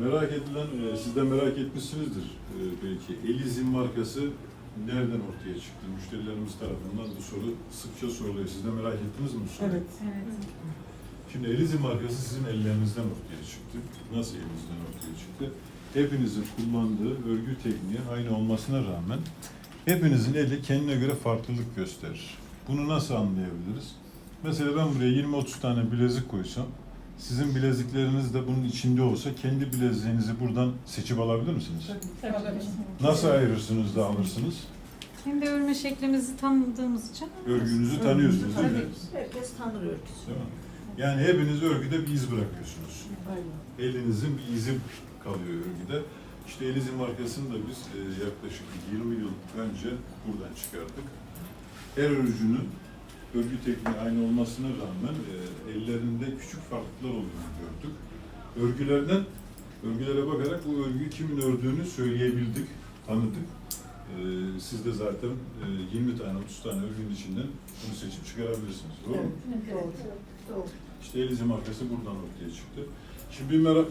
Merak edilen, e, siz de merak etmişsinizdir e, belki. Elizin markası nereden ortaya çıktı? Müşterilerimiz tarafından bu soru sıkça soruluyor. Siz de merak ettiniz mi bu soruyu? Evet. Evet. Şimdi Elizin markası sizin ellerinizden ortaya çıktı. Nasıl elinizden ortaya çıktı? Hepinizin kullandığı örgü tekniği aynı olmasına rağmen hepinizin eli kendine göre farklılık gösterir. Bunu nasıl anlayabiliriz? Mesela ben buraya 20-30 tane bilezik koysam, sizin bilezikleriniz de bunun içinde olsa kendi bileziğinizi buradan seçip alabilir misiniz? Nasıl ayırırsınız da alırsınız? Kendi örme şeklimizi tanıdığımız için Örgünüzü tanıyorsunuz değil mi? Herkes tanır örgüsü. Değil mi? Yani hepiniz örgüde bir iz bırakıyorsunuz. Aynen. Elinizin bir izi kalıyor örgüde. İşte Elizin markasını da biz e, yaklaşık 20 yıl önce buradan çıkardık. Her örücünün örgü tekniği aynı olmasına rağmen e, ellerinde küçük farklılıklar olduğunu gördük. Örgülerden, örgülere bakarak bu örgüyü kimin ördüğünü söyleyebildik, tanıdık. E, siz de zaten e, 20 tane, 30 tane örgünün içinden bunu seçip çıkarabilirsiniz. Doğru mu? Evet. Doğru. Doğru. İşte Elizin markası buradan ortaya çıktı. Şimdi bir merak